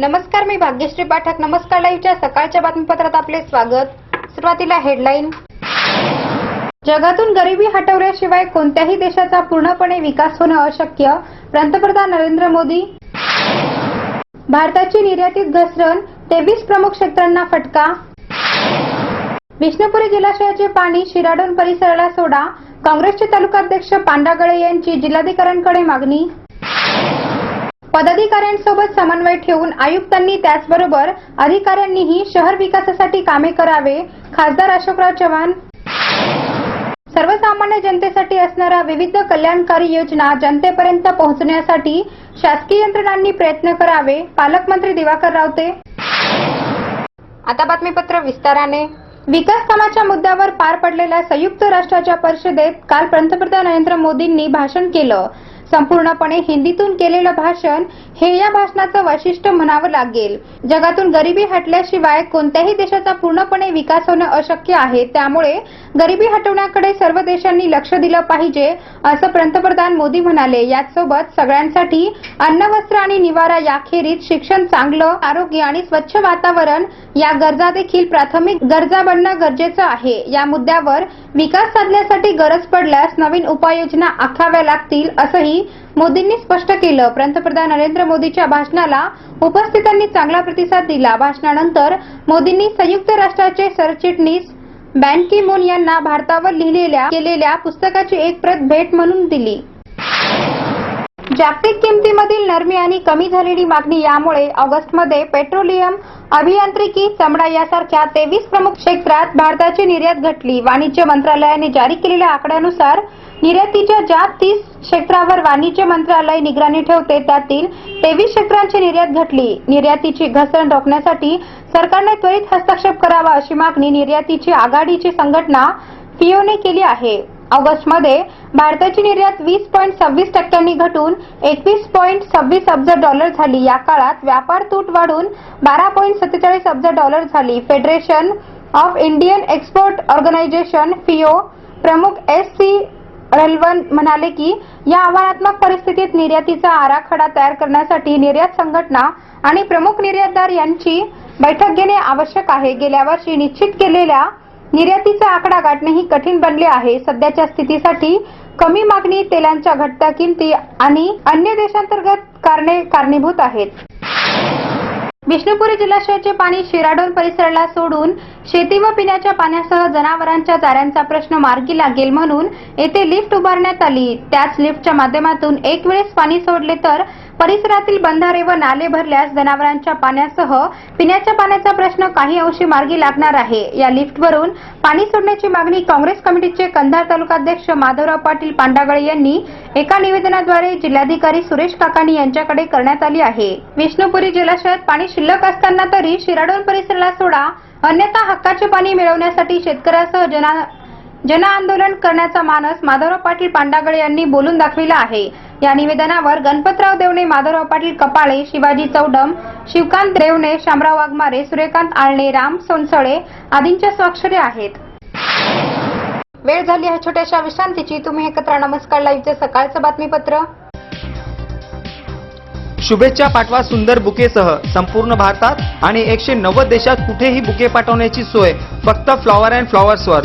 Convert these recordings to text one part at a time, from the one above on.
नमस्कार मी भाग्यश्री पाठक. नमस्कार लाईव्हच्या सकाळच्या बातमीपत्रात आपले स्वागत. सुरुवातीला हेडलाईन. जगातून गरिबी हटवल्याशिवाय कोणत्याही देशाचा पूर्णपणे विकास होणं अशक्य पंतप्रधान नरेंद्र मोदी. भारताची निर्यातीत घसरण तेवीस प्रमुख क्षेत्रांना फटका. विष्णुपुरी जलाशयाचे पाणी शिराडोन परिसराला सोडा. काँग्रेसचे तालुकाध्यक्ष पांडागळे यांची जिल्हाधिकाऱ्यांकडे मागणी. पदाधिकाऱ्यांसोबत समन्वय ठेवून आयुक्तांनी त्याचबरोबर अधिकाऱ्यांनीही शहर विकासासाठी कामे करावे. खासदार अशोकराव चव्हाण. सर्वसामान्य जनतेसाठी असणाऱ्या विविध कल्याणकारी योजना जनतेपर्यंत पोहोचण्यासाठी शासकीय यंत्रणांनी प्रयत्न करावे. पालकमंत्री दिवाकर रावते. आता बातमीपत्र विस्ताराने. विकास कामाच्या मुद्द्यावर पार पडलेल्या संयुक्त राष्ट्राच्या परिषदेत काल पंतप्रधान नरेंद्र मोदींनी भाषण केलं. संपूर्णपणे हिंदीतून केलेलं भाषण हे या भाषणाचं वैशिष्ट्य म्हणावं लागेल. जगातून गरिबी हटल्याशिवाय कोणत्याही देशाचा पूर्णपणे विकास होणं अशक्य आहे. त्यामुळे गरिबी हटवण्याकडे सर्व देशांनी लक्ष दिलं पाहिजे असं पंतप्रधान मोदी म्हणाले. याचसोबत सगळ्यांसाठी अन्न वस्त्र आणि निवारा याखेरीज शिक्षण चांगलं आरोग्य आणि स्वच्छ वातावरण या गरजा देखील प्राथमिक गरजा बनणं गरजेचं आहे. या मुद्द्यावर विकास साधण्यासाठी गरज पडल्यास नवीन उपाययोजना आखाव्या लागतील असंही असल्याचंही मोदींनी स्पष्ट केलं. पंतप्रधान नरेंद्र मोदीच्या भाषणाला उपस्थितांनी चांगला प्रतिसाद दिला. भाषणानंतर मोदींनी संयुक्त राष्ट्राचे सरचिटणीस बॅन की मून यांना भारतावर लिहिलेल्या केलेल्या पुस्तकाची एक प्रत भेट म्हणून दिली. जागतिक किमतीमधील नरमी आणि कमी झालेली मागणी यामुळे ऑगस्टमध्ये पेट्रोलियम अभियांत्रिकी चमडा यासारख्या तेवीस प्रमुख क्षेत्रात भारताची निर्यात घटली. वाणिज्य मंत्रालयाने जारी केलेल्या आकड्यानुसार निर्यातीच्या ज्या तीस क्षेत्रावर वाणिज्य मंत्रालय निगराणी ठेवते त्यातील तेवीस क्षेत्रांची निर्यात घटली. निर्यातीची घसरण रोखण्यासाठी सरकारने त्वरित हस्तक्षेप करावा अशी मागणी निर्यातीची आघाडीची संघटना फिओने केली आहे. ऑगस्टमध्ये भारताची निर्यात वीस पॉईंट सव्वीस टक्क्यांनी घटून एकवीस पॉईंट सव्वीस अब्ज डॉलर झाली. या काळात व्यापार तूट वाढून बारा पॉईंट सत्तेचाळीस अब्ज डॉलर झाली. Federation of Indian export organisation FIEO प्रमुख एस सी रेल्वन म्हणाले की या आव्हानात्मक परिस्थितीत निर्यातीचा आराखडा तयार करण्यासाठी निर्यात संघटना आणि प्रमुख निर्यातदार यांची बैठक घेणे आवश्यक आहे. गेल्या वर्षी निश्चित केलेल्या निर्यातीचा आकडा गाठणेही कठीण बनले आहे. सध्याच्या स्थितीसाठी कमी मागणी तेलांच्या घटत्या किमती आणि अन्य देशांतर्गत कारणे कारणीभूत आहेत. विष्णुपुरी जलाशयाचे पाणी शिराडोन परिसराला सोडून शेती व पिण्याच्या पाण्यासह जनावरांच्या चाऱ्यांचा प्रश्न मार्गी लागेल म्हणून येथे लिफ्ट उभारण्यात आली. त्याच लिफ्टच्या माध्यमातून एक वेळेस पाणी सोडले तर परिसरातील बंधारे व नाले भरल्यास जनावरांच्या पाण्यासह पिण्याच्या पाण्याचा प्रश्न काही अंशी मार्गी लागणार आहे. या लिफ्टवरून पाणी सोडण्याची मागणी काँग्रेस कमिटीचे कंधार तालुकाध्यक्ष माधवराव पाटील पांडागळे यांनी एका निवेदनाद्वारे जिल्हाधिकारी सुरेश काकाणी यांच्याकडे करण्यात आली आहे. विष्णुपुरी जलाशयात पाणी शिल्लक असताना तरी शिराडोन परिसराला सोडा अन्यथा हक्काचे पाणी मिळवण्यासाठी शेतकऱ्यासह जना जनआंदोलन करण्याचा मानस माधवराव पाटील पांडागळे यांनी बोलून दाखविला आहे. या निवेदनावर गणपतराव देवणे माधवराव पाटील कपाळे शिवाजी चौडम शिवकांत देवणे शामराव वाघमारे सूर्यकांत आळणे राम सोनसळे आदींच्या स्वाक्षरी आहेत. वेळ झाली आहे छोट्याशा विश्रांतीची. तुम्ही एकत्र नमस्कार. लाईव्हचे सकाळचं बातमीपत्र. शुभेच्छा पाठवा सुंदर बुकेसह. संपूर्ण भारतात आणि एकशे नव्वद देशात कुठेही बुके पाठवण्याची सोय. फक्त फ्लॉवर अँड फ्लॉवर्सवर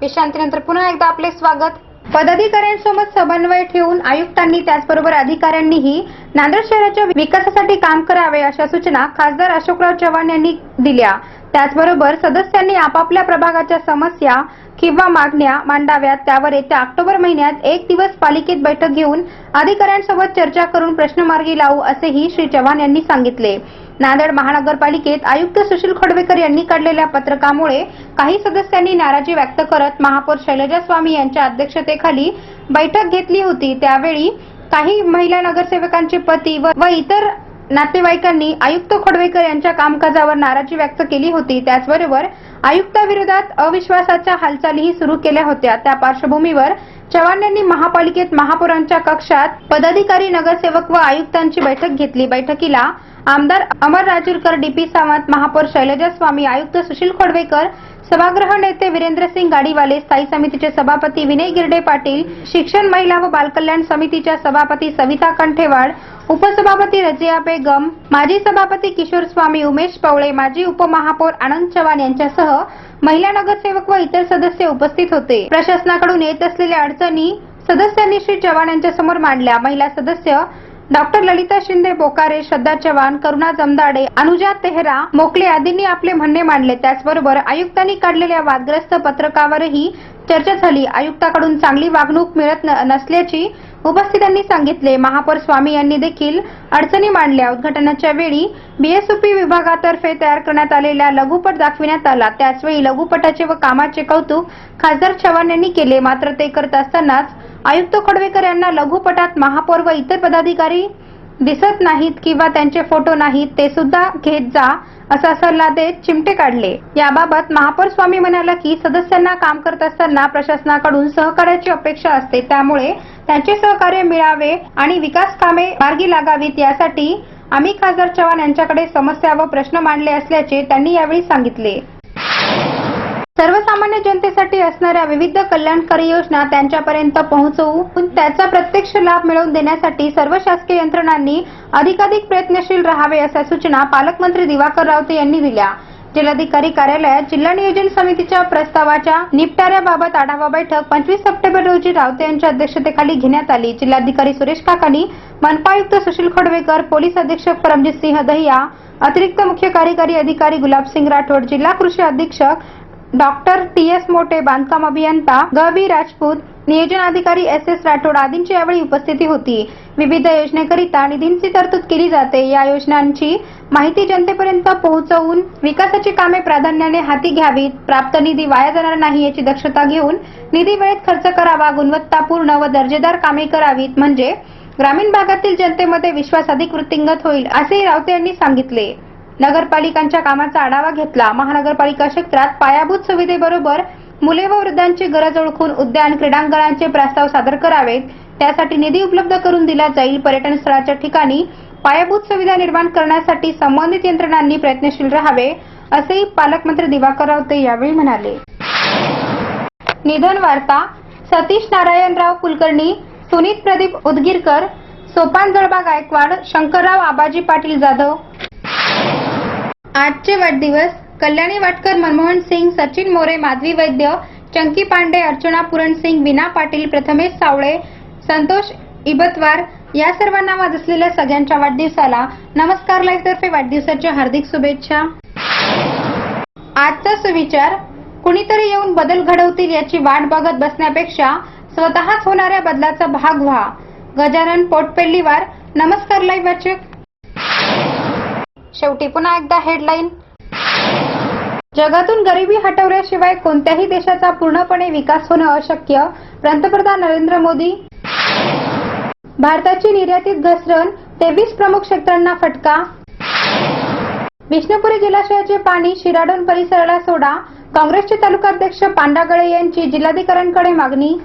विश्रांतीनंतर पुन्हा एकदा आपले स्वागत. पदाधिकाऱ्यांसोबत समन्वय ठेवून आयुक्तांनी त्याचबरोबर अधिकाऱ्यांनीही नांदेड शहराच्या विकासासाठी काम करावे अशा सूचना खासदार अशोकराव चव्हाण यांनी दिल्या. त्याचबरोबर सदस्यांनी आपापल्या प्रभागाच्या समस्या किंवा मागण्या मांडाव्यात. त्यावर येत्या ऑक्टोबर महिन्यात एक दिवस पालिकेत बैठक घेऊन अधिकाऱ्यांसोबत चर्चा करून प्रश्नमार्गी लावू असेही श्री चव्हाण यांनी सांगितले. नांदेड महानगरपालिकेत आयुक्त सुशील खोडवेकर यांनी काढलेल्या पत्रकामुळे काही सदस्यांनी नाराजी व्यक्त करत महापौर शैलजा स्वामी यांच्या अध्यक्षतेखाली बैठक घेतली होती. त्यावेळी काही महिला नगरसेवकांचे पती व व इतर नातेवाईकांनी आयुक्त खोडवेकर यांच्या कामकाजावर नाराजी व्यक्त केली होती. त्याचबरोबर आयुक्ताविरोधात अविश्वासाच्या हालचालीही सुरू केल्या होत्या. त्या पार्श्वभूमीवर चव्हाण यांनी महापालिकेत महापौरांच्या कक्षात पदाधिकारी नगरसेवक व आयुक्तांची बैठक घेतली. बैठकीला आमदार अमर राजूरकर डीपी सावंत महापौर शैलजा स्वामी आयुक्त सुशील खोडवेकर सभागृह नेते वीरेंद्र सिंग गाडीवाले स्थायी समितीचे सभापती विनय गिरडे पाटील शिक्षण महिला व बालकल्याण समितीच्या सभापती सविता कंठेवाड उपसभापती रजिया बेगम माजी सभापती किशोर स्वामी उमेश पवळे माजी उपमहापौर आनंद चव्हाण यांच्यासह महिला नगरसेवक व इतर सदस्य उपस्थित होते. प्रशासनाकडून येत असलेल्या अडचणी सदस्यांनी श्री चव्हाण यांच्यासमोर मांडल्या. महिला सदस्य डॉक्टर ललिता शिंदे बोकारे श्रद्धा चव्हाण करुणा जमदाडे अनुजा तेहरा मोकले आदींनी आपले म्हणणे मांडले. त्याचबरोबर आयुक्तांनी काढलेल्या वादग्रस्त पत्रकावरही चर्चा झाली. आयुक्ताकडून चांगली वागणूक मिळत न- नसल्याची उपस्थितांनी सांगितले. महापौर स्वामी यांनी देखील अडचणी मांडल्या. उद्घाटनाच्या वेळी बीएसओपी विभागातर्फे तयार करण्यात आलेला लघुपट दाखविण्यात आला. त्याचवेळी लघुपटाचे व कामाचे कौतुक खासदार चव्हाण यांनी केले. मात्र ते करत असतानाच आयुक्त खडवेकर यांना लघुपटात महापौर व इतर पदाधिकारी दिसत नाहीत किंवा त्यांचे फोटो नाहीत ते सुद्धा घेत जा असा सल्ला देत चिमटे काढले. याबाबत महापौर स्वामी म्हणाला की सदस्यांना काम करत असताना प्रशासनाकडून सहकार्याची अपेक्षा असते. त्यामुळे त्यांचे सहकार्य मिळावे आणि विकास कामे मार्गी लागावीत यासाठी आम्ही खासदार चव्हाण यांच्याकडे समस्या व प्रश्न मांडले असल्याचे त्यांनी यावेळी सांगितले. सर्वसामान्य जनतेसाठी असणाऱ्या विविध कल्याणकारी योजना त्यांच्यापर्यंत पोहोचवून त्याचा प्रत्यक्ष लाभ मिळवून देण्यासाठी सर्व शासकीय यंत्रणांनी अधिकाधिक प्रयत्नशील राहावे अशा सूचना पालकमंत्री दिवाकर रावते यांनी दिल्या. जिल्हाधिकारी कार्यालयात जिल्हा नियोजन समितीच्या प्रस्तावाच्या निपटाऱ्याबाबत आढावा बैठक पंचवीस सप्टेंबर रोजी रावते यांच्या अध्यक्षतेखाली घेण्यात आली. जिल्हाधिकारी सुरेश काकानी मनपायुक्त सुशील खडवेकर पोलीस अधीक्षक परमजित सिंह दहिया अतिरिक्त मुख्य कार्यकारी अधिकारी गुलाबसिंग राठोड जिल्हा कृषी अधीक्षक डॉक्टर टी एस मोटे बांधकाम अभियंता ग बी राजपूत नियोजन अधिकारी एस एस राठोड आदींची यावेळी उपस्थिती होती. विविध योजनेकरिता निधींची तरतूद केली जाते. या योजनांची माहिती जनतेपर्यंत पोहोचवून विकासाची कामे प्राधान्याने हाती घ्यावीत. प्राप्त निधी वाया जाणार नाही याची दक्षता घेऊन निधी वेळेत खर्च करावा गुणवत्तापूर्ण व दर्जेदार कामे करावीत. म्हणजे ग्रामीण भागातील जनतेमध्ये विश्वास अधिक वृत्तिंगत होईल असेही रावते यांनी सांगितले. नगरपालिकांच्या कामाचा आढावा घेतला. महानगरपालिका क्षेत्रात पायाभूत सुविधेबरोबर मुले व वृद्धांची गरज ओळखून उद्यान क्रीडांगणांचे प्रस्ताव सादर करावेत. त्यासाठी निधी उपलब्ध करून दिला जाईल. पर्यटन स्थळाच्या ठिकाणी पायाभूत सुविधा निर्माण करण्यासाठी संबंधित यंत्रणांनी प्रयत्नशील राहावे असेही पालकमंत्री दिवाकर रावते यावेळी म्हणाले. निधन वार्ता सतीश नारायणराव कुलकर्णी सुनीत प्रदीप उदगीरकर सोपान जळबा गायकवाड शंकरराव आबाजी पाटील जाधव आजचे वाढदिवस कल्याणी वाटकर मनमोहन सिंग सचिन मोरे माधवी वैद्य चंकी पांडे अर्चना पुरण सिंग विना पाटील प्रथमेश सावळे संतोष इबतवार या सर्वांना वाद असलेल्या सगळ्यांच्या वाढदिवसाला नमस्कार लाईफतर्फे तर्फे वाढदिवसाच्या हार्दिक शुभेच्छा. आजचा सुविचार कुणीतरी येऊन बदल घडवतील याची वाट बघत बसण्यापेक्षा स्वतःच होणाऱ्या बदलाचा भाग व्हा. गजानन पोटपेल्लीवार नमस्कार लाईव्ह वाचक शेवटी पुन्हा एकदा हेडलाईन जगातून गरिबी हटवल्याशिवाय कोणत्याही देशाचा पूर्णपणे विकास होणं अशक्य पंतप्रधान नरेंद्र मोदी. भारताची निर्यातीत घसरण तेवीस प्रमुख क्षेत्रांना फटका. विष्णुपुरी जलाशयाचे पाणी शिराडोन परिसराला सोडा. काँग्रेसचे तालुकाध्यक्ष पांडागळे यांची जिल्हाधिकाऱ्यांकडे मागणी.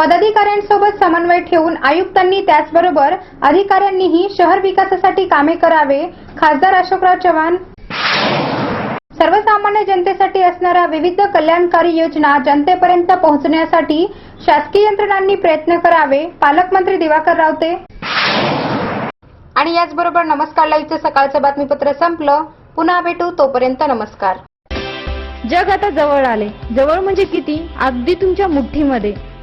पदाधिकाऱ्यांसोबत समन्वय ठेवून आयुक्तांनी त्याचबरोबर अधिकाऱ्यांनीही शहर विकासासाठी कामे करावे. खासदार अशोकराव चव्हाण. सर्वसामान्य जनतेसाठी असणाऱ्या विविध कल्याणकारी योजना जनतेपर्यंत पोहोचण्यासाठी शासकीय यंत्रणांनी प्रयत्न करावे. पालकमंत्री दिवाकर रावते. आणि याचबरोबर नमस्कार लाईव्हचं सकाळचं बातमीपत्र संपलं. पुन्हा भेटू. तोपर्यंत नमस्कार. जग आता जवळ आले. जवळ म्हणजे किती? अगदी तुमच्या मुठ्ठीमध्ये.